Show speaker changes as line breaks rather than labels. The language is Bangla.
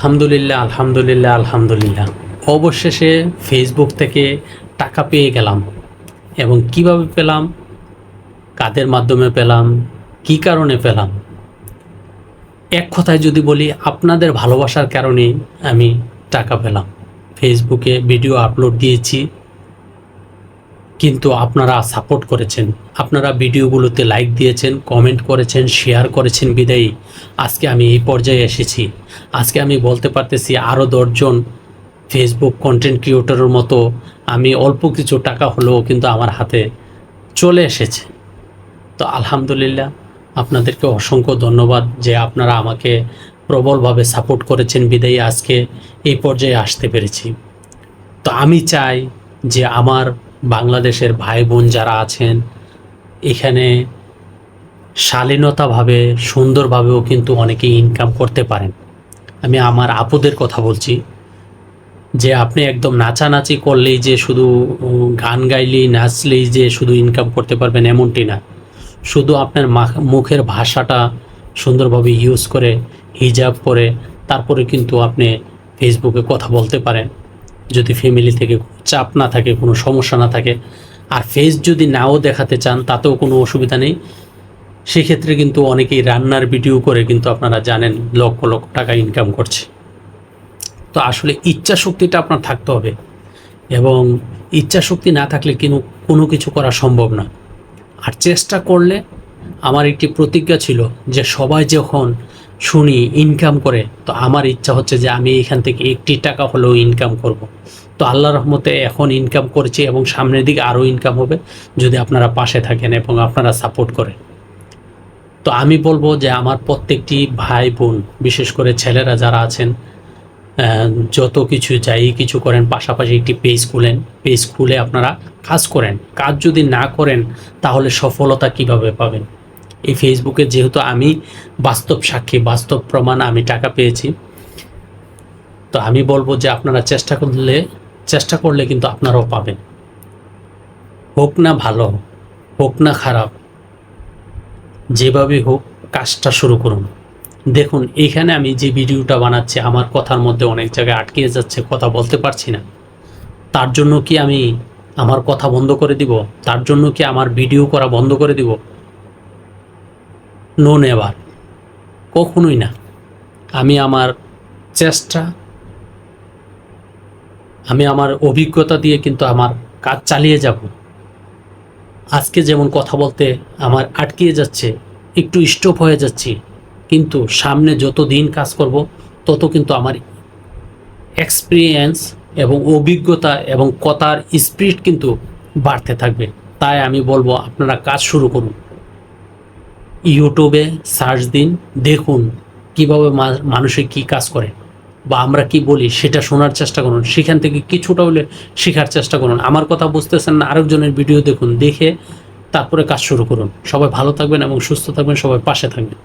আলহামদুলিল্লাহ আলহামদুলিল্লাহ আলহামদুলিল্লাহ। অবশেষে ফেসবুক থেকে টাকা পেয়ে গেলাম। এবং কীভাবে পেলাম? কাদের মাধ্যমে পেলাম? কি কারণে পেলাম? এক কথায় যদি বলি, আপনাদের ভালোবাসার কারণেই আমি টাকা পেলাম। ফেসবুকে ভিডিও আপলোড দিয়েছি। কিন্তু আপনারা সাপোর্ট করেছেন। আপনারা ভিডিওগুলোতে লাইক দিয়েছেন কমেন্ট করেছেন শেয়ার করেছেন বিদায়ী। আজকে আমি এই পর্যায়ে এসেছি। আজকে আমি বলতে পারতেছি আরও দশজন ফেসবুক কন্টেন্ট ক্রিয়েটরের মতো আমি অল্প কিছু টাকা হলেও কিন্তু আমার হাতে চলে এসেছে। তো আলহামদুলিল্লাহ, আপনাদেরকে অসংখ্য ধন্যবাদ যে আপনারা আমাকে প্রবলভাবে সাপোর্ট করেছেন বিদায়ী। আজকে এই পর্যায়ে আসতে পেরেছি। তো আমি চাই যে আমার বাংলাদেশের ভাই বোন যারা আছেন, এখানে শালীনতাভাবে, সুন্দরভাবেও কিন্তু অনেকে ইনকাম করতে পারেন। আমি আমার আপুদের কথা বলছি, যে আপনি একদম নাচানাচি করলেই যে শুধু গান গাইলেই, নাচলেই যে শুধু ইনকাম করতে পারবেন এমনটি না। শুধু আপনার মুখের ভাষাটা সুন্দরভাবে ইউজ করে হিজাব করে তারপরে কিন্তু আপনি ফেসবুকে কথা বলতে পারেন। যদি ফ্যামিলি থেকে চাপ না থাকে, কোনো সমস্যা না থাকে, আর ফেস যদি নাও দেখাতে চান, তাতেও কোনো অসুবিধা নেই। সেক্ষেত্রে কিন্তু অনেকেই রান্নার ভিডিও করে কিন্তু আপনারা জানেন লক্ষ লক্ষ টাকা ইনকাম করছে। তো আসলে ইচ্ছা শক্তিটা আপনার থাকতে হবে এবং ইচ্ছা শক্তি না থাকলে কিন্তু কোনো কিছু করা সম্ভব না। আর চেষ্টা করলে আমার একটি প্রতিজ্ঞা ছিল যে সবাই যখন শুনি ইনকাম করে, তো আমার ইচ্ছা হচ্ছে যে আমি এখান থেকে একটি টাকা হলেও ইনকাম করব। তো আল্লাহ রহমতে এখন ইনকাম করেছি এবং সামনের দিকে আরও ইনকাম হবে, যদি আপনারা পাশে থাকেন এবং আপনারা সাপোর্ট করেন। তো আমি বলব যে আমার প্রত্যেকটি ভাই বোন, বিশেষ করে ছেলেরা যারা আছেন যত কিছু যাই কিছু করেন, পাশাপাশি একটি পেজ খুলেন পেজ খুলে আপনারা কাজ করেন। কাজ যদি না করেন, তাহলে সফলতা কীভাবে পাবেন? এই ফেসবুকে যেহেতু আমি বাস্তব সাক্ষী, বাস্তব প্রমাণ আমি টাকা পেয়েছি, তো আমি বলব যে আপনারা চেষ্টা করলে চেষ্টা করলে কিন্তু আপনারাও পাবেন। হোক না ভালো, হোক না খারাপ, যেভাবে হোক কাজটা শুরু করুন। দেখুন এখানে আমি যে ভিডিওটা বানাচ্ছি, আমার কথার মধ্যে অনেক জায়গায় আটকে যাচ্ছে, কথা বলতে পারছি না। তার জন্য কি আমি আমার কথা বন্ধ করে দিব? তার জন্য কি আমার ভিডিও করা বন্ধ করে দিব? নো নেভার কখনোই না। আমি আমার চেষ্টা, আমি আমার অভিজ্ঞতা দিয়ে কিন্তু আমার কাজ চালিয়ে যাব। আজকে যেমন কথা বলতে আমার আটকিয়ে যাচ্ছে, একটু স্টপ হয়ে যাচ্ছি, কিন্তু সামনে যত দিন কাজ করব, তত কিন্তু আমার এক্সপিরিয়েন্স এবং অভিজ্ঞতা এবং কথার স্পিরিট কিন্তু বাড়তে থাকবে। তাই আমি বলব, আপনারা কাজ শুরু করুন। ইউটিউবে সার্চ দিন, দেখুন কীভাবে মানুষে কি কাজ করে বা আমরা কি বলি, সেটা শোনার চেষ্টা করুন। সেখান থেকে কিছুটা হলে শেখার চেষ্টা করুন। আমার কথা বুঝতেছেন না, আরেকজনের ভিডিও দেখুন, দেখে তারপরে কাজ শুরু করুন। সবাই ভালো থাকবেন এবং সুস্থ থাকবেন, সবাই পাশে থাকবেন।